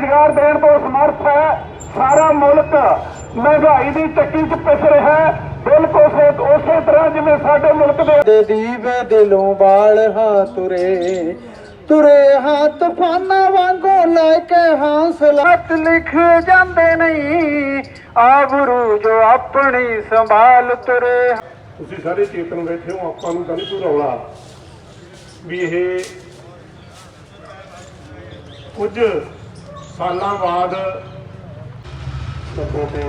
ਰੋਜ਼ਗਾਰ ਦੇਣ ਤੋਂ ਸਮਰਥ ਹੈ। ਸਾਰਾ ਮੁਲਕ ਮਹਿੰਗਾਈ ਦੀ ਚੱਕੀ 'ਚ ਪਿਸ ਰਿਹਾ ਹੈ। ਬਿਲਕੁਲ ਉਸੇ ਉਸੇ ਤਰ੍ਹਾਂ ਜਿਵੇਂ ਸਾਡੇ ਮੁਲਕ ਦੇ ਦੀਵੇ ਦਿਲੋਂ ਬਾਲ ਹਾਂ ਤੁਰੇ ਤੁਰੇ ਹਾਂ ਤੂਫਾਨਾਂ ਵਾਂਗੂ ਲੈ ਕੇ ਹੌਸਲਾ। ਲਿਖ ਜਾਂਦੇ ਨਹੀਂ ਆਬਰੂ ਜੋ ਆਪਣੀ ਸੰਭਾਲ ਤੁਰੇ। ਤੁਸੀਂ ਸਾਰੇ ਚੇਤਨ ਬੈਠੇ ਹੋ ਆਪਾਂ ਨੂੰ ਤਾਂ ਨਹੀਂ ਕੋਈ ਰੌਲਾ। ਵੀ ਇਹ ਕੁਝ ਸਾਲਾਂ ਬਾਅਦ ਸਭੋ ਤੇ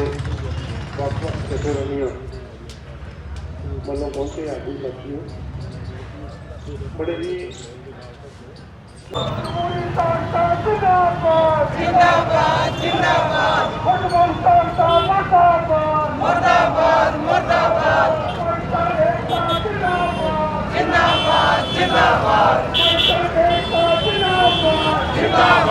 ਵੱਖ ਵੱਖ ਜਥੇਬੰਦੀਆਂ ਵੱਲੋਂ ਪਹੁੰਚੇ ਆਗੂ ਲੱਗੀ ਬੜੇ ਹੀ ਜਿੰਦਾਬਾਦ ਜਿੰਦਾਬਾਦ। ਜਿੰਦਾਬਾਦ ਮੁਰਦਾਬਾਦ। ਜਿੰਦਾਬਾਦ।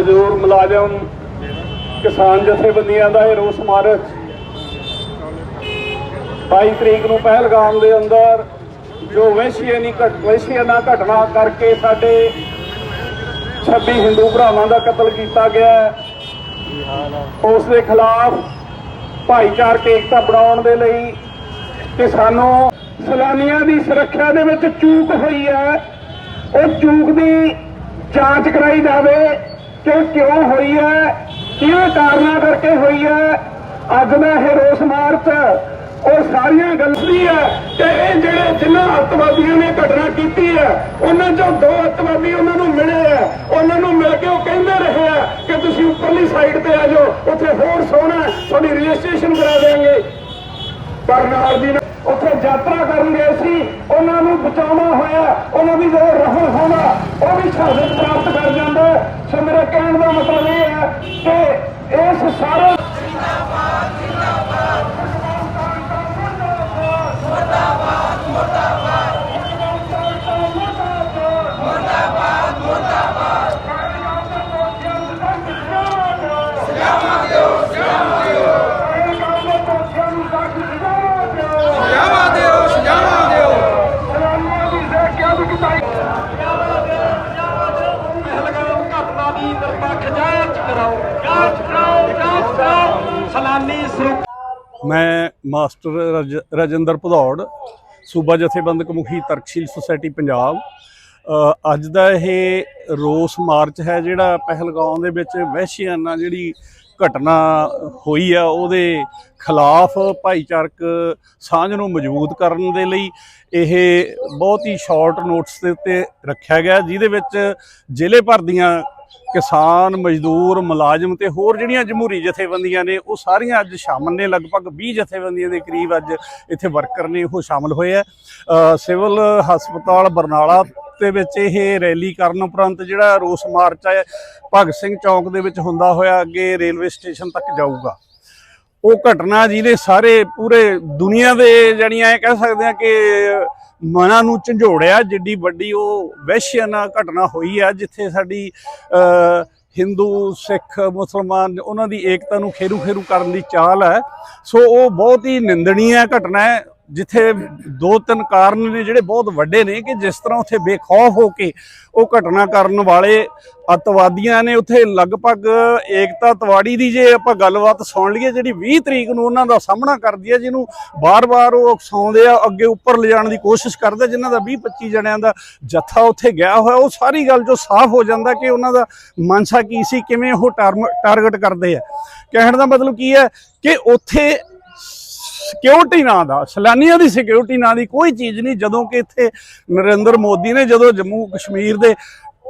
ਮਜ਼ਦੂਰ ਮੁਲਾਜ਼ਮ ਕਿਸਾਨ ਜਥੇਬੰਦੀਆਂ ਦਾ ਇਹ ਰੋਸ ਮਾਰਚ 22 ਤਰੀਕ ਨੂੰ ਪਹਿਲਗਾਮ ਦੇ ਅੰਦਰ ਜੋ ਵੈਸ਼ੀਆਨੀ ਵੈਸ਼ੀਆਨਾ ਘਟਨਾ ਕਰਕੇ ਸਾਡੇ 26 ਹਿੰਦੂ ਭਰਾਵਾਂ ਦਾ ਕਤਲ ਕੀਤਾ ਗਿਆ ਹੈ, ਉਸ ਦੇ ਖਿਲਾਫ ਭਾਈਚਾਰਕ ਏਕਤਾ ਬਣਾਉਣ ਦੇ ਲਈ ਕਿ ਸਾਨੂੰ ਸੈਲਾਨੀਆਂ ਦੀ ਸੁਰੱਖਿਆ ਦੇ ਵਿੱਚ ਚੂਕ ਹੋਈ ਹੈ। ਉਹ ਚੂਕ ਦੀ ਜਾਂਚ ਕਰਾਈ ਜਾਵੇ। ਕਿ ਕਿਉਂ ਹੋਈ ਹੈ? ਕਿਹੜੇ ਕਾਰਨਾਂ ਕਰਕੇ ਹੋਈ ਹੈ? ਅੱਜ ਦਾ ਇਹ ਰੋਸ ਮਾਰਚ ਉਹ ਸਾਰੀਆਂ ਗਲਤੀ ਹੈ ਕਿ ਇਹ ਜਿਹੜੇ ਜਿਨ੍ਹਾਂ ਅੱਤਵਾਦੀਆਂ ਨੇ ਘਟਨਾ ਕੀਤੀ ਹੈ, ਉਹਨਾਂ ਚੋਂ ਦੋ ਅੱਤਵਾਦੀ ਉਹਨਾਂ ਨੂੰ ਮਿਲੇ ਆ ਉਹਨਾਂ ਨੂੰ ਮਿਲ ਕੇ ਉਹ ਕਹਿੰਦੇ ਰਹੇ ਆ ਕਿ ਤੁਸੀਂ ਉੱਪਰਲੀ ਸਾਈਡ ਤੇ ਆ ਜਾਓ, ਉੱਥੇ ਹੋਰ ਸੋਹਣਾ ਤੁਹਾਡੀ ਰਜਿਸਟ੍ਰੇਸ਼ਨ ਕਰਾ ਦੇਵਾਂਗੇ। ਪਰ ਨਾਲ ਦੀ ਨਾਲ ਉੱਥੇ ਯਾਤਰਾ ਕਰਨ ਗਏ ਸੀ, ਉਹਨਾਂ ਨੂੰ ਬਚਾਉਣਾ ਹੋਇਆ, ਉਹਨਾਂ ਦੀ ਜੋ ਰਹਿਣ ਹੋਣਾ ਉਹ ਵੀ ਸ਼ਹਾਦਤ ਪ੍ਰਾਪਤ ਕਰ ਜਾਂਦਾ। ਸੋ ਮੇਰੇ ਕਹਿਣ ਦਾ ਮਤਲਬ ਇਹ ਹੈ ਕਿ ਇਸ ਸਾਰੇ ਸਜਾਵਾ ਦਿਓ ਸਜਾਵਾ ਦਿਓ ਸਲਾਮੀਆਂ ਦੀ ਸਿੱਖਿਆ ਦੀ ਕਿਤਾਈ ਪਹਿਲਗਾਮ ਘਟਨਾ ਦੀ ਨਿਰਪੱਖ ਜਾਂਚ ਕਰਾਓ ਜਾਂਚ ਕਰਾਓ ਜਾਂਚ ਕਰਾਓ। ਸਲਾਨੀ ਸਰੂਪ ਮੈਂ ਮਾਸਟਰ ਰਜ- ਰਜਿੰਦਰ ਭਦੌੜ, ਸੂਬਾ ਜਥੇਬੰਦਕ ਮੁਖੀ ਤਰਕਸ਼ੀਲ ਸੁਸਾਇਟੀ ਪੰਜਾਬ। ਅੱਜ ਦਾ ਇਹ ਰੋਸ ਮਾਰਚ ਹੈ ਜਿਹੜਾ ਪਹਿਲਗਾਮ ਦੇ ਵਿੱਚ ਵਹਿਸ਼ੀਆਨਾ ਜਿਹੜੀ ਘਟਨਾ ਹੋਈ ਆ, ਉਹਦੇ ਖਿਲਾਫ ਭਾਈਚਾਰਕ ਸਾਂਝ ਨੂੰ ਮਜ਼ਬੂਤ ਕਰਨ ਦੇ ਲਈ ਇਹ ਬਹੁਤ ਹੀ ਸ਼ਾਰਟ ਨੋਟਸ ਦੇ ਉੱਤੇ ਰੱਖਿਆ ਗਿਆ, ਜਿਹਦੇ ਵਿੱਚ ਜ਼ਿਲ੍ਹੇ ਭਰ ਦੀਆਂ ਕਿਸਾਨ, ਮਜ਼ਦੂਰ, ਮੁਲਾਜ਼ਮ ਤੇ ਹੋਰ ਜਿਹੜੀਆਂ ਜਮਹੂਰੀ ਜਥੇਬੰਦੀਆਂ ਨੇ, ਉਹ ਸਾਰੀਆਂ ਅੱਜ ਸ਼ਾਮਲ ਨੇ, ਲਗਭਗ 20 ਜਥੇਬੰਦੀਆਂ ਦੇ ਕਰੀਬ ਅੱਜ ਇੱਥੇ ਵਰਕਰ ਨੇ ਉਹ ਸ਼ਾਮਲ ਹੋਏ ਆ। ਸਿਵਲ ਹਸਪਤਾਲ ਬਰਨਾਲਾ ਦੇ ਵਿੱਚ ਇਹ ਰੈਲੀ ਕਰਨ ਉਪਰੰਤ ਜਿਹੜਾ ਰੋਸ ਮਾਰਚ ਹੈ ਭਗਤ ਸਿੰਘ ਚੌਂਕ ਦੇ ਵਿੱਚ ਹੁੰਦਾ ਹੋਇਆ, ਅੱਗੇ ਰੇਲਵੇ ਸਟੇਸ਼ਨ ਤੱਕ ਜਾਊਗਾ। ਉਹ ਘਟਨਾ ਜਿਹਨੇ ਸਾਰੇ ਪੂਰੇ ਦੁਨੀਆ ਦੇ ਜਾਣੀਆਂ ਇਹ ਕਹਿ ਸਕਦੇ ਆ ਕਿ ਮਨਾਂ ਨੂੰ ਝੰਜੋੜਿਆ, ਜਿੱਡੀ ਵੱਡੀ ਉਹ ਵਹਿਸ਼ਿਆਨਾ ਘਟਨਾ ਹੋਈ ਆ, ਜਿੱਥੇ ਸਾਡੀ ਹਿੰਦੂ, ਸਿੱਖ, ਮੁਸਲਮਾਨ ਉਹਨਾਂ ਦੀ ਏਕਤਾ ਨੂੰ ਖੇਰੂ ਖੇਰੂ ਕਰਨ ਦੀ ਚਾਲ ਹੈ। ਸੋ ਉਹ ਬਹੁਤ ਹੀ ਨਿੰਦਣੀय ਘਟਨਾ ਹੈ। ਜਿੱਥੇ ਦੋ ਤਿੰਨ ਕਾਰਨ ਨੇ ਜਿਹੜੇ ਬਹੁਤ ਵੱਡੇ ਨੇ ਕਿ ਜਿਸ ਤਰ੍ਹਾਂ ਉੱਥੇ ਬੇਖੌਫ ਹੋ ਕੇ ਉਹ ਘਟਨਾ ਕਰਨ ਵਾਲੇ ਅੱਤਵਾਦੀਆਂ ਨੇ ਉੱਥੇ ਲਗਭਗ ਏਕਤਾ ਤਵਾੜੀ ਦੀ ਜੇ ਆਪਾਂ ਗੱਲਬਾਤ ਸੁਣ ਲਈਏ, ਜਿਹੜੀ 20 ਤਰੀਕ ਨੂੰ ਉਹਨਾਂ ਦਾ ਸਾਹਮਣਾ ਕਰਦੀ ਹੈ ਜਿਹਨੂੰ ਬਾਰ-ਬਾਰ ਉਹ ਉਕਸਾਉਂਦੇ ਆ, ਅੱਗੇ ਉੱਪਰ ਲਿਜਾਣ ਦੀ ਕੋਸ਼ਿਸ਼ ਕਰਦੇ ਜਿਨ੍ਹਾਂ ਦਾ 20-25 ਜਣਿਆਂ ਦਾ ਜੱਥਾ ਉੱਥੇ ਗਿਆ ਹੋਇਆ, ਉਹ ਸਾਰੀ ਗੱਲ ਜੋ ਸਾਫ਼ ਹੋ ਜਾਂਦਾ ਕਿ ਉਹਨਾਂ ਦਾ ਮਨਸਾ ਕੀ ਸੀ, ਕਿਵੇਂ ਉਹ ਟਾਰਗੇਟ ਕਰਦੇ ਆ। ਕਹਿਣ ਦਾ ਮਤਲਬ ਕੀ ਹੈ ਕਿ ਉੱਥੇ ਸਿਕਿਉਰਿਟੀ ਨਾਂ ਦਾ, ਸੈਲਾਨੀਆਂ ਦੀ ਸਿਕਿਉਰਿਟੀ ਨਾਂ ਦੀ ਕੋਈ ਚੀਜ਼ ਨਹੀਂ, ਜਦੋਂ ਕਿ ਇੱਥੇ ਨਰਿੰਦਰ ਮੋਦੀ ਨੇ ਜਦੋਂ ਜੰਮੂ ਕਸ਼ਮੀਰ ਦੇ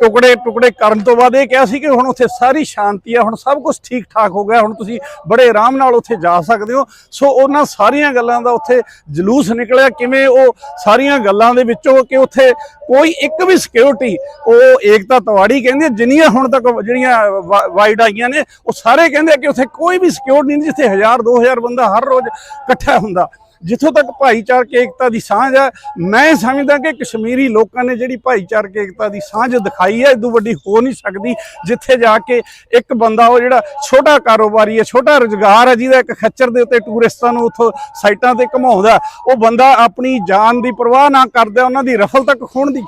ਟੁਕੜੇ ਟੁਕੜੇ ਕਰਨ ਤੋਂ ਬਾਅਦ ਇਹ ਕਿਹਾ ਸੀ ਕਿ ਹੁਣ ਉੱਥੇ ਸਾਰੀ ਸ਼ਾਂਤੀ ਆ, ਹੁਣ ਸਭ ਕੁਝ ਠੀਕ ਠਾਕ ਹੋ ਗਿਆ, ਹੁਣ ਤੁਸੀਂ ਬੜੇ ਆਰਾਮ ਨਾਲ ਉੱਥੇ ਜਾ ਸਕਦੇ ਹੋ। ਸੋ ਉਹਨਾਂ ਸਾਰੀਆਂ ਗੱਲਾਂ ਦਾ ਉੱਥੇ ਜਲੂਸ ਨਿਕਲਿਆ, ਕਿਵੇਂ ਉਹ ਸਾਰੀਆਂ ਗੱਲਾਂ ਦੇ ਵਿੱਚੋਂ ਕਿ ਉੱਥੇ ਕੋਈ ਇੱਕ ਵੀ ਸਿਕਿਉਰਿਟੀ ਉਹ ਏਕਤਾ ਤਵਾੜੀ ਕਹਿੰਦੀ ਜਿੰਨੀਆਂ ਹੁਣ ਤੱਕ ਜਿਹੜੀਆਂ ਵਾ- ਵਾਈਡ ਆਈਆਂ ਨੇ, ਉਹ ਸਾਰੇ ਕਹਿੰਦੇ ਆ ਕਿ ਉੱਥੇ ਕੋਈ ਵੀ ਸਿਕਿਉਰਿਟੀ ਨਹੀਂ ਜਿੱਥੇ 1000 2000 ਬੰਦਾ ਹਰ ਰੋਜ਼ ਇਕੱਠਾ ਹੁੰਦਾ। ਜਿੱਥੋਂ ਤੱਕ ਭਾਈਚਾਰਕ ਏਕਤਾ ਦੀ ਸਾਂਝ ਹੈ ਮੈਂ ਸਮਝਦਾ ਕਿ ਕਸ਼ਮੀਰੀ ਲੋਕਾਂ ਨੇ ਜਿਹੜੀ ਭਾਈਚਾਰਕ ਏਕਤਾ ਦੀ ਸਾਂਝ ਦਿਖਾਈ ਹੈ ਇਦੋਂ ਵੱਡੀ ਹੋ ਨਹੀਂ ਸਕਦੀ, ਜਿੱਥੇ ਜਾ ਕੇ ਇੱਕ ਬੰਦਾ ਉਹ ਜਿਹੜਾ ਛੋਟਾ ਕਾਰੋਬਾਰੀ ਹੈ ਛੋਟਾ ਰੁਜ਼ਗਾਰ ਹੈ ਜਿਹਦਾ ਇੱਕ ਖੱਚਰ ਦੇ ਉੱਤੇ ਟੂਰਿਸਟਾਂ ਨੂੰ ਉੱਥੋਂ ਸਾਈਟਾਂ ਤੇ ਘੁਮਾਉਂਦਾ, ਉਹ ਬੰਦਾ ਆਪਣੀ ਜਾਨ ਦੀ ਪਰਵਾਹ ਨਾ ਕਰਦਾ, ਉਹਨਾਂ ਦੀ ਰਫਲ ਤੱਕ ਖੋਣ ਦੀ।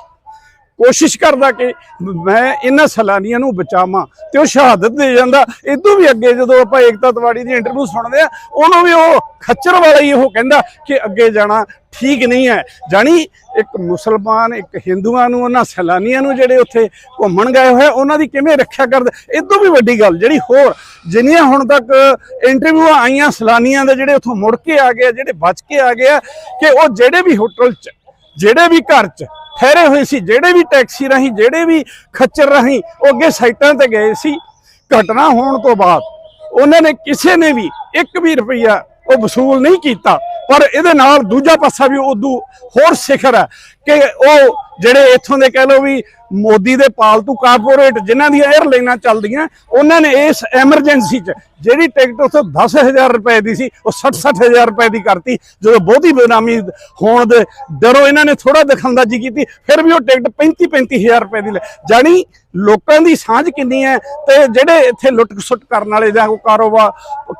ਕੋਸ਼ਿਸ਼ ਕਰਦਾ ਕਿ ਮੈਂ ਇਹਨਾਂ ਸੈਲਾਨੀਆਂ ਨੂੰ ਬਚਾਵਾਂ ਤੇ ਉਹ ਸ਼ਹਾਦਤ ਦੇ ਜਾਂਦਾ। ਇਦੋਂ ਵੀ ਅੱਗੇ ਜਦੋਂ ਆਪਾਂ ਏਕਤਾ ਤਵਾੜੀ ਦੀ ਇੰਟਰਵਿਊ ਸੁਣਦੇ ਆ, ਉਹਨੂੰ ਵੀ ਉਹ ਖੱਚਰ ਵਾਲਾ ਹੀ ਉਹ ਕਹਿੰਦਾ ਕਿ ਅੱਗੇ ਜਾਣਾ ਠੀਕ ਨਹੀਂ ਹੈ। ਜਾਣੀ ਇੱਕ ਮੁਸਲਮਾਨ, ਇੱਕ ਹਿੰਦੂਆਂ ਨੂੰ, ਉਹਨਾਂ ਸੈਲਾਨੀਆਂ ਨੂੰ ਜਿਹੜੇ ਉੱਥੇ ਘੁੰਮਣ ਗਏ ਹੋਏ ਉਹਨਾਂ ਦੀ ਕਿਵੇਂ ਰੱਖਿਆ ਕਰਦੇ? ਇਦੋਂ ਵੀ ਵੱਡੀ ਗੱਲ ਜਿਹੜੀ ਹੋਰ, ਜਿੰਨੀਆਂ ਹੁਣ ਤੱਕ ਇੰਟਰਵਿਊ ਆਈਆਂ ਸੈਲਾਨੀਆਂ ਦੇ ਜਿਹੜੇ ਉੱਥੋਂ ਮੁੜ ਕੇ ਆ ਗਏ ਜਿਹੜੇ ਬਚ ਕੇ ਆ ਗਏ ਆ, ਕਿ ਉਹ ਜਿਹੜੇ ਵੀ ਹੋਟਲ 'ਚ, ਜਿਹੜੇ ਵੀ ਘਰ 'ਚ ਠਹਿਰੇ ਹੋਏ ਸੀ, ਜਿਹੜੇ ਵੀ ਟੈਕਸੀ ਰਾਹੀਂ, ਜਿਹੜੇ ਵੀ ਖੱਚਰ ਰਾਹੀਂ ਉਹ ਅੱਗੇ ਸਾਈਟਾਂ ਤੇ ਗਏ ਸੀ। ਘਟਨਾ ਹੋਣ ਤੋਂ ਬਾਅਦ ਉਹਨਾਂ ਨੇ ਕਿਸੇ ਨੇ ਵੀ 1 ਵੀ ਰੁਪਈਆ ਉਹ ਵਸੂਲ ਨਹੀਂ ਕੀਤਾ। ਪਰ ਇਹਦੇ ਨਾਲ ਦੂਜਾ ਪਾਸਾ ਵੀ ਉਦੋਂ ਹੋਰ ਸਿਖਰ ਹੈ ਕਿ ਉਹ ਜਿਹੜੇ ਇੱਥੋਂ ਦੇ ਕਹਿ ਲਓ ਵੀ ਮੋਦੀ ਦੇ ਪਾਲਤੂ ਕਾਰਪੋਰੇਟ ਜਿਨ੍ਹਾਂ ਦੀਆਂ 에ਅਰਲਾਈਨਾਂ ਚੱਲਦੀਆਂ ਉਹਨਾਂ ਨੇ ਇਸ ਐਮਰਜੈਂਸੀ 'ਚ ਜਿਹੜੀ ਟਿਕਟ ਉੱਥੋਂ 10000 ਰੁਪਏ ਦੀ ਸੀ ਉਹ 60-60000 ਰੁਪਏ ਦੀ ਕਰਤੀ। ਜਦੋਂ ਬਹੁਤੀ ਬੇਨਾਮੀ ਹੋਣ ਦੇ ਡਰੋਂ ਇਹਨਾਂ ਨੇ ਥੋੜਾ ਦਖਲਅੰਦਾਜ਼ੀ ਕੀਤੀ ਫਿਰ ਵੀ ਉਹ ਟਿਕਟ 35-35000 ਰੁਪਏ ਦੀ ਲੈ ਜਾਣੀ ਲੋਕਾਂ ਦੀ ਸਾਂਝ ਕਿੰਨੀ ਹੈ ਤੇ ਜਿਹੜੇ ਇੱਥੇ ਲੁੱਟ ਖਸੁੱਟ ਕਰਨ ਵਾਲੇ ਜਾਂ ਕੋਈ ਕਾਰੋਬਾਰ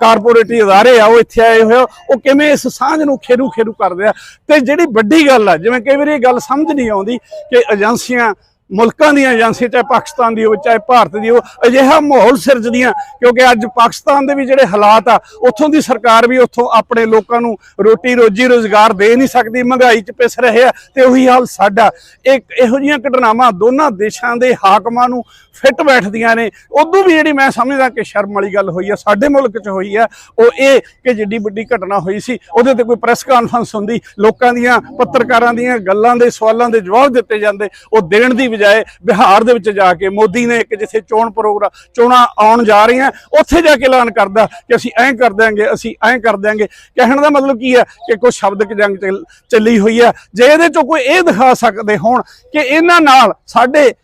ਕਾਰਪੋਰੇਟੀ ਅਦਾਰੇ ਆ ਉਹ ਇੱਥੇ ਆਏ ਹੋਏ ਆ, ਉਹ ਕਿਵੇਂ ਇਸ ਸਾਂਝ ਨੂੰ ਖੇਰੂ ਖੇਰੂ ਕਰਦੇ ਆ? ਤੇ ਜਿਹੜੀ ਵੱਡੀ ਗੱਲ ਆ ਜਿਵੇਂ ਕਈ ਵਾਰੀ ਇਹ ਗੱਲ ਸਮਝ ਨਹੀਂ ਆਉਂਦੀ ਕਿ ਏਜੰਸੀਆਂ ਮੁਲਕਾਂ ਦੀਆਂ ਏਜੰਸੀਆਂ ਚਾਹੇ ਪਾਕਿਸਤਾਨ ਦੀ ਹੋਵੇ, ਚਾਹੇ ਭਾਰਤ ਦੀ ਹੋਵੇ, ਅਜਿਹਾ ਮਾਹੌਲ ਸਿਰਜਦੀਆਂ, ਕਿਉਂਕਿ ਅੱਜ ਪਾਕਿਸਤਾਨ ਦੇ ਵੀ ਜਿਹੜੇ ਹਾਲਾਤ ਆ, ਉੱਥੋਂ ਦੀ ਸਰਕਾਰ ਵੀ ਉੱਥੋਂ ਆਪਣੇ ਲੋਕਾਂ ਨੂੰ ਰੋਟੀ ਰੋਜੀ ਰੋਜ਼ਗਾਰ ਦੇ ਨਹੀਂ ਸਕਦੀ, ਮਹਿੰਗਾਈ 'ਚ ਪਿਸ ਰਹੇ ਆ, ਤੇ ਉਹੀ ਹਾਲ ਸਾਡਾ। ਇੱਕ ਇਹੋ ਜਿਹੀਆਂ ਘਟਨਾਵਾਂ ਦੋਨਾਂ ਦੇਸ਼ਾਂ ਦੇ ਹਾਕਮਾਂ ਨੂੰ ਫਿੱਟ ਬੈਠਦੀਆਂ ਨੇ। ਉਦੋਂ ਵੀ ਜਿਹੜੀ ਮੈਂ ਸਮਝਦਾ ਕਿ ਸ਼ਰਮ ਵਾਲੀ ਗੱਲ ਹੋਈ ਆ, ਸਾਡੇ ਮੁਲਕ 'ਚ ਹੋਈ ਆ, ਉਹ ਇਹ ਕਿ ਜਿੱਡੀ ਵੱਡੀ ਘਟਨਾ ਹੋਈ ਸੀ, ਉਹਦੇ ਤੇ ਕੋਈ ਪ੍ਰੈਸ ਕਾਨਫਰੰਸ ਹੁੰਦੀ, ਲੋਕਾਂ ਦੀਆਂ ਪੱਤਰਕਾਰਾਂ ਦੀਆਂ ਗੱਲਾਂ ਦੇ ਸਵਾਲਾਂ ਦੇ ਜਵਾਬ ਦਿੱਤੇ ਜਾਂਦੇ, ਉਹ ਦੇਣ ਦੀ ਬਜਾਏ ਬਿਹਾਰ ਦੇ ਵਿੱਚ ਜਾ ਕੇ ਮੋਦੀ ਨੇ ਇੱਕ ਜਿੱਥੇ ਚੋਣ ਪ੍ਰੋਗਰਾਮ, ਚੋਣਾਂ ਆਉਣ ਜਾ ਰਹੀਆਂ, ਉੱਥੇ ਜਾ ਕੇ ਐਲਾਨ ਕਰਦਾ ਕਿ ਅਸੀਂ ਐਂ ਕਰ ਦਿਆਂਗੇ, ਅਸੀਂ ਐਂ ਕਰ ਦਿਆਂਗੇ। ਕਹਿਣ ਦਾ ਮਤਲਬ ਕੀ ਹੈ ਕਿ ਕੋਈ ਸ਼ਬਦਕ ਜੰਗ ਚੱਲ- ਚੱਲੀ ਹੋਈ ਹੈ। ਜੇ ਇਹਦੇ ਚੋਂ ਕੋਈ ਇਹ ਦਿਖਾ ਸਕਦੇ ਹੋਣ ਕਿ ਇਹਨਾਂ ਨਾਲ ਸਾਡੇ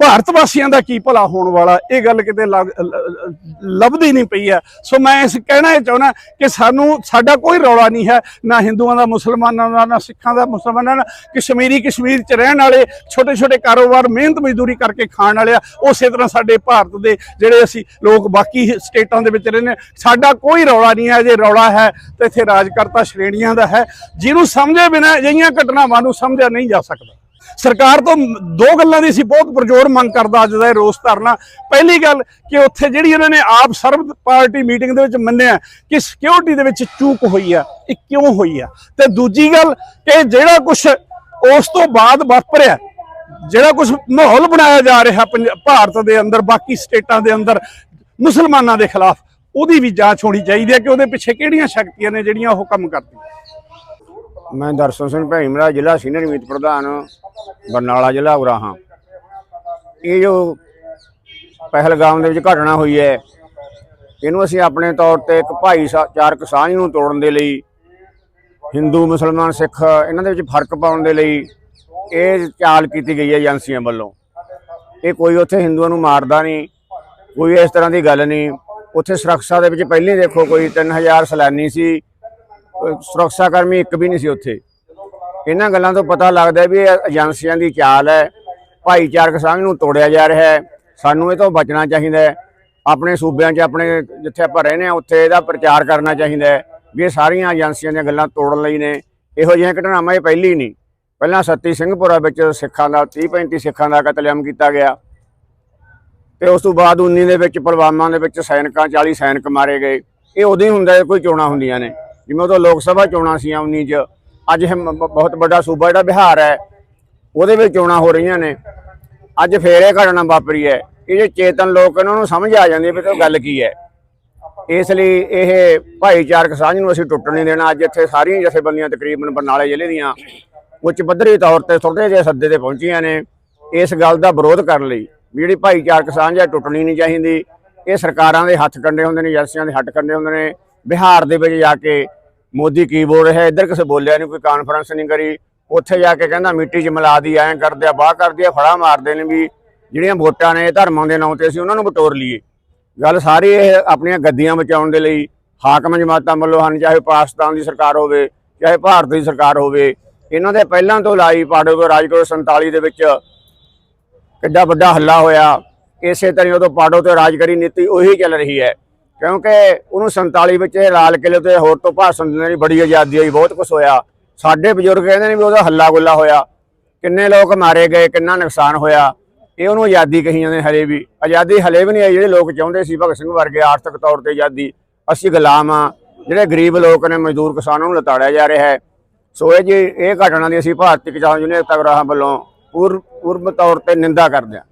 ਭਾਰਤ ਵਾਸੀਆਂ ਦਾ ਕੀ ਭਲਾ ਹੋਣ ਵਾਲਾ? ਇਹ ਗੱਲ ਕਿਤੇ ਲੱਭਦੀ ਨਹੀਂ ਪਈ ਹੈ। ਸੋ ਮੈਂ ਇਸ ਕਹਿਣਾ ਇਹ ਚਾਹੁੰਦਾ ਕਿ ਸਾਨੂੰ ਸਾਡਾ ਕੋਈ ਰੌਲਾ ਨਹੀਂ ਹੈ ਨਾ ਹਿੰਦੂਆਂ ਦਾ ਮੁਸਲਮਾਨਾਂ ਦਾ ਨਾ ਸਿੱਖਾਂ ਦਾ ਮੁਸਲਮਾਨਾਂ ਦਾ ਕਸ਼ਮੀਰੀ ਕਸ਼ਮੀਰ ਚ ਰਹਿਣ ਵਾਲੇ ਛੋਟੇ ਛੋਟੇ ਕਾਰੋਬਾਰ ਮਿਹਨਤ ਮਜ਼ਦੂਰੀ ਕਰਕੇ ਖਾਣ ਵਾਲੇ ਆ ਉਸੇ ਤਰ੍ਹਾਂ ਸਾਡੇ ਭਾਰਤ ਦੇ ਜਿਹੜੇ ਅਸੀਂ ਲੋਕ ਬਾਕੀ ਸਟੇਟਾਂ ਦੇ ਵਿੱਚ ਰਹਿੰਦੇ ਹਾਂ, ਸਾਡਾ ਕੋਈ ਰੌਲਾ ਨਹੀਂ ਹੈ ਜੇ ਰੌਲਾ ਹੈ ਤਾਂ ਇੱਥੇ ਰਾਜਕਰਤਾ ਸ਼੍ਰੇਣੀਆਂ ਦਾ ਹੈ। ਜਿਹਨੂੰ ਸਮਝੇ ਬਿਨਾਂ ਅਜਿਹੀਆਂ ਘਟਨਾਵਾਂ ਨੂੰ ਸਮਝਿਆ ਨਹੀਂ ਜਾ ਸਕਦਾ। ਸਰਕਾਰ ਤੋਂ ਦੋ ਗੱਲਾਂ ਦੀ ਸੀ ਬਹੁਤ ਪ੍ਰਜੋਰ ਮੰਗ ਕਰਦਾ ਅੱਜ ਦਾ ਇਹ ਰੋਸ ਧਰਨਾ। ਪਹਿਲੀ ਗੱਲ ਕਿ ਉੱਥੇ ਜਿਹੜੀ ਇਹਨਾਂ ਨੇ ਆਪ ਸਰਬ ਪਾਰਟੀ ਮੀਟਿੰਗ ਦੇ ਵਿੱਚ ਮੰਨਿਆ ਕਿ ਸਿਕਿਉਰਿਟੀ ਦੇ ਵਿੱਚ ਚੂਕ ਹੋਈ ਆ, ਇਹ ਕਿਉਂ ਹੋਈ ਆ? ਤੇ ਦੂਜੀ ਗੱਲ ਕਿ ਜਿਹੜਾ ਕੁਝ ਉਸ ਤੋਂ ਬਾਅਦ ਵਾਪਰਿਆ, ਜਿਹੜਾ ਕੁਝ ਮਾਹੌਲ ਬਣਾਇਆ ਜਾ ਰਿਹਾ ਪੰਜ- ਭਾਰਤ ਦੇ ਅੰਦਰ, ਬਾਕੀ ਸਟੇਟਾਂ ਦੇ ਅੰਦਰ ਮੁਸਲਮਾਨਾਂ ਦੇ ਖਿਲਾਫ, ਉਹਦੀ ਵੀ ਜਾਂਚ ਹੋਣੀ ਚਾਹੀਦੀ ਹੈ ਕਿ ਉਹਦੇ ਪਿੱਛੇ ਕਿਹੜੀਆਂ ਸ਼ਕਤੀਆਂ ਨੇ ਜਿਹੜੀਆਂ ਉਹ ਕੰਮ ਕਰਦੀਆਂ। ਮੈਂ ਦਰਸ਼ਨ ਸਿੰਘ ਭੈਣਮਰਾ ਜ਼ਿਲ੍ਹਾ ਸੀਨੀਅਰ ਮੀਤ ਪ੍ਰਧਾਨ, ਬਰਨਾਲਾ ਜ਼ਿਲ੍ਹਾ ਉਰਾਹਾਂ ਇਹ ਜੋ ਪਹਿਲਗਾਮ ਦੇ ਵਿੱਚ ਘਟਨਾ ਹੋਈ ਹੈ, ਇਹਨੂੰ ਅਸੀਂ ਆਪਣੇ ਤੌਰ ਤੇ ਇੱਕ ਭਾਈਚਾਰਕ ਸਾਂਝ ਨੂੰ ਤੋੜਨ ਦੇ ਲਈ, ਹਿੰਦੂ, ਮੁਸਲਮਾਨ, ਸਿੱਖ, ਇਹਨਾਂ ਦੇ ਵਿੱਚ ਫ਼ਰਕ ਪਾਉਣ ਦੇ ਲਈ ਇਹ ਚਾਲ ਕੀਤੀ ਗਈ ਹੈ ਏਜੰਸੀਆਂ ਵੱਲੋਂ। ਇਹ ਕੋਈ ਉੱਥੇ ਹਿੰਦੂਆਂ ਨੂੰ ਮਾਰਦਾ ਨਹੀਂ, ਕੋਈ ਇਸ ਤਰ੍ਹਾਂ ਦੀ ਗੱਲ ਨਹੀਂ। ਉੱਥੇ ਸੁਰੱਖਿਆ ਦੇ ਵਿੱਚ ਪਹਿਲਾਂ ਹੀ ਦੇਖੋ, ਕੋਈ 3000 ਸੈਲਾਨੀ ਸੀ ਸੁਰੱਖਿਆ ਕਰਮੀ ਇੱਕ ਵੀ ਨਹੀਂ ਸੀ ਉੱਥੇ। ਇਹਨਾਂ ਗੱਲਾਂ ਤੋਂ ਪਤਾ ਲੱਗਦਾ ਵੀ ਇਹ ਏਜੰਸੀਆਂ ਦੀ ਚਾਲ ਹੈ। ਭਾਈਚਾਰਕ ਸਾਂਝ ਨੂੰ ਤੋੜਿਆ ਜਾ ਰਿਹਾ ਹੈ। ਸਾਨੂੰ ਇਹ ਤੋਂ ਬਚਣਾ ਚਾਹੀਦਾ ਹੈ। ਆਪਣੇ ਸੂਬਿਆਂ 'ਚ ਆਪਣੇ ਜਿੱਥੇ ਆਪਾਂ ਰਹਿੰਦੇ ਆ ਉੱਥੇ ਇਹਦਾ ਪ੍ਰਚਾਰ ਕਰਨਾ ਚਾਹੀਦਾ ਹੈ ਵੀ ਇਹ ਸਾਰੀਆਂ ਏਜੰਸੀਆਂ ਦੀਆਂ ਗੱਲਾਂ ਤੋੜਨ ਲਈ ਨੇ। ਇਹੋ ਜਿਹੀਆਂ ਘਟਨਾਵਾਂ ਇਹ ਪਹਿਲੀ ਨਹੀਂ। ਪਹਿਲਾਂ ਸੱਤੀ ਸਿੰਘਪੁਰਾ ਵਿੱਚ ਸਿੱਖਾਂ ਦਾ 30 35 ਸਿੱਖਾਂ ਦਾ ਕਤਲੇਆਮ ਕੀਤਾ ਗਿਆ। ਤੇ ਉਸ ਤੋਂ ਬਾਅਦ 19 ਦੇ ਵਿੱਚ ਪੁਲਵਾਮਾ ਦੇ ਵਿੱਚ ਸੈਨਿਕਾਂ 40 ਸੈਨਿਕ ਮਾਰੇ ਗਏ। ਇਹ ਉਦੋਂ ਹੀ ਹੁੰਦਾ ਕੋਈ ਚੋਣਾਂ ਹੁੰਦੀਆਂ ਨੇ। ਜਿਵੇਂ ਉਦੋਂ ਲੋਕ ਸਭਾ ਚੋਣਾਂ ਸੀ 19 ਚ, ਅੱਜ ਇਹ ਮ- ਬਹੁਤ ਵੱਡਾ ਸੂਬਾ ਜਿਹੜਾ ਬਿਹਾਰ ਹੈ, ਉਹਦੇ ਵਿੱਚ ਚੋਣਾਂ ਹੋ ਰਹੀਆਂ ਨੇ। ਅੱਜ ਫੇਰ ਇਹ ਘਟਨਾ ਵਾਪਰੀ ਹੈ। ਇਹ ਜੇ ਚੇਤਨ ਲੋਕ ਇਹਨਾਂ ਨੂੰ ਸਮਝ ਆ ਜਾਂਦੀ ਹੈ ਵੀ ਗੱਲ ਕੀ ਹੈ। ਇਸ ਲਈ ਇਹ ਭਾਈਚਾਰਕ ਸਾਂਝ ਨੂੰ ਅਸੀਂ ਟੁੱਟਣ ਨਹੀਂ ਦੇਣਾ। ਅੱਜ ਇੱਥੇ ਸਾਰੀਆਂ ਜਥੇਬੰਦੀਆਂ ਤਕਰੀਬਨ ਬਰਨਾਲੇ ਜ਼ਿਲ੍ਹੇ ਦੀਆਂ ਉੱਚ ਪੱਧਰੀ ਤੌਰ ਤੇ ਥੋੜੇ ਜਿਹੇ ਸੱਦੇ ਤੇ ਪਹੁੰਚੀਆਂ ਨੇ ਇਸ ਗੱਲ ਦਾ ਵਿਰੋਧ ਕਰਨ ਲਈ। ਵੀ ਜਿਹੜੀ ਭਾਈਚਾਰਕ ਸਾਂਝ ਹੈ, ਟੁੱਟਣੀ ਨਹੀਂ ਚਾਹੀਦੀ। ਇਹ ਸਰਕਾਰਾਂ ਦੇ ਹੱਥ ਕੰਡੇ ਹੁੰਦੇ ਨੇ, ਏਜੰਸੀਆਂ ਦੇ ਹੱਥ ਕੰਡੇ ਹੁੰਦੇ ਨੇ। ਬਿਹਾਰ ਦੇ ਵਿੱਚ ਜਾ ਕੇ ਮੋਦੀ ਕੀ ਬੋਲ ਰਿਹਾ, ਇੱਧਰ ਕਿਸੇ ਬੋਲਿਆ ਨਹੀਂ ਕੋਈ ਕਾਨਫਰੰਸ ਨਹੀਂ ਕਰੀ, ਉੱਥੇ ਜਾ ਕੇ ਕਹਿੰਦਾ ਮਿੱਟੀ 'ਚ ਮਿਲਾ ਦੀ, ਐਂ ਕਰਦੇ ਆ, ਬਾਹ ਕਰਦੇ ਆ, ਫੜਾ ਮਾਰਦੇ ਨੇ ਵੀ ਜਿਹੜੀਆਂ ਵੋਟਾਂ ਨੇ ਧਰਮਾਂ ਦੇ ਨਾਂ ਤੇ ਅਸੀਂ ਉਹਨਾਂ ਨੂੰ ਬਟੋਰ ਲਈਏ। ਗੱਲ ਸਾਰੀ ਇਹ ਆਪਣੀਆਂ ਗੱਦੀਆਂ ਬਚਾਉਣ ਦੇ ਲਈ ਹਾਕਮ ਜਮਾਤਾਂ ਵੱਲੋਂ ਹਨ, ਚਾਹੇ ਪਾਕਿਸਤਾਨ ਦੀ ਸਰਕਾਰ ਹੋਵੇ, ਚਾਹੇ ਭਾਰਤ ਦੀ ਸਰਕਾਰ ਹੋਵੇ, ਇਹਨਾਂ ਦੇ ਪਹਿਲਾਂ ਤੋਂ ਲਾਈ ਪਾੜੋ ਤੋਂ ਰਾਜਕੋਟ 47 ਦੇ ਵਿੱਚ ਕਿੱਡਾ ਵੱਡਾ ਹੱਲਾ ਹੋਇਆ, ਇਸੇ ਤਰ੍ਹਾਂ ਉਦੋਂ ਪਾੜੋ ਤੇ ਰਾਜਕਰੀ ਨੀਤੀ ਉਹੀ ਚੱਲ ਰਹੀ ਹੈ। ਕਿਉਂਕਿ ਉਹਨੂੰ 47 ਵਿੱਚ ਇਹ ਲਾਲ ਕਿਲੇ ਤੇ ਹੋਰ ਤੋਂ ਭਾਸ਼ਣ ਦਿੰਦੇ ਨੇ, ਬੜੀ ਆਜ਼ਾਦੀ ਆਈ ਬਹੁਤ ਕੁਝ ਹੋਇਆ। ਸਾਡੇ ਬਜ਼ੁਰਗ ਕਹਿੰਦੇ ਨੇ ਵੀ ਉਹਦਾ ਹੱਲਾ ਗੁੱਲਾ ਹੋਇਆ। ਕਿੰਨੇ ਲੋਕ ਮਾਰੇ ਗਏ, ਕਿੰਨਾ ਨੁਕਸਾਨ ਹੋਇਆ। ਇਹ ਉਹਨੂੰ ਆਜ਼ਾਦੀ ਕਹੀ ਜਾਂਦੇ ਹਲੇ ਵੀ। ਆਜ਼ਾਦੀ ਹਲੇ ਵੀ ਨਹੀਂ ਆਈ, ਜਿਹੜੇ ਲੋਕ ਚਾਹੁੰਦੇ ਸੀ ਭਗਤ ਸਿੰਘ ਵਰਗੇ ਆਰਥਿਕ ਤੌਰ ਤੇ ਆਜ਼ਾਦੀ। ਅਸੀਂ ਗੁਲਾਮ ਆ ਜਿਹੜੇ ਗਰੀਬ ਲੋਕ ਨੇ, ਮਜ਼ਦੂਰ ਕਿਸਾਨਾਂ ਨੂੰ ਲਤਾੜਿਆ ਜਾ ਰਿਹਾ ਹੈ। ਸੋ ਇਹ ਜੀ, ਇਹ ਘਟਨਾ ਦੀ ਅਸੀਂ ਭਾਰਤੀ ਕਿਸਾਨ ਯੂਨੀਅਨ ਤਗਰਾਹਾਂ ਵੱਲੋਂ ਪੂਰ ਪੂਰਬ ਤੌਰ ਤੇ ਨਿੰਦਾ ਕਰਦੇ ਹਾਂ।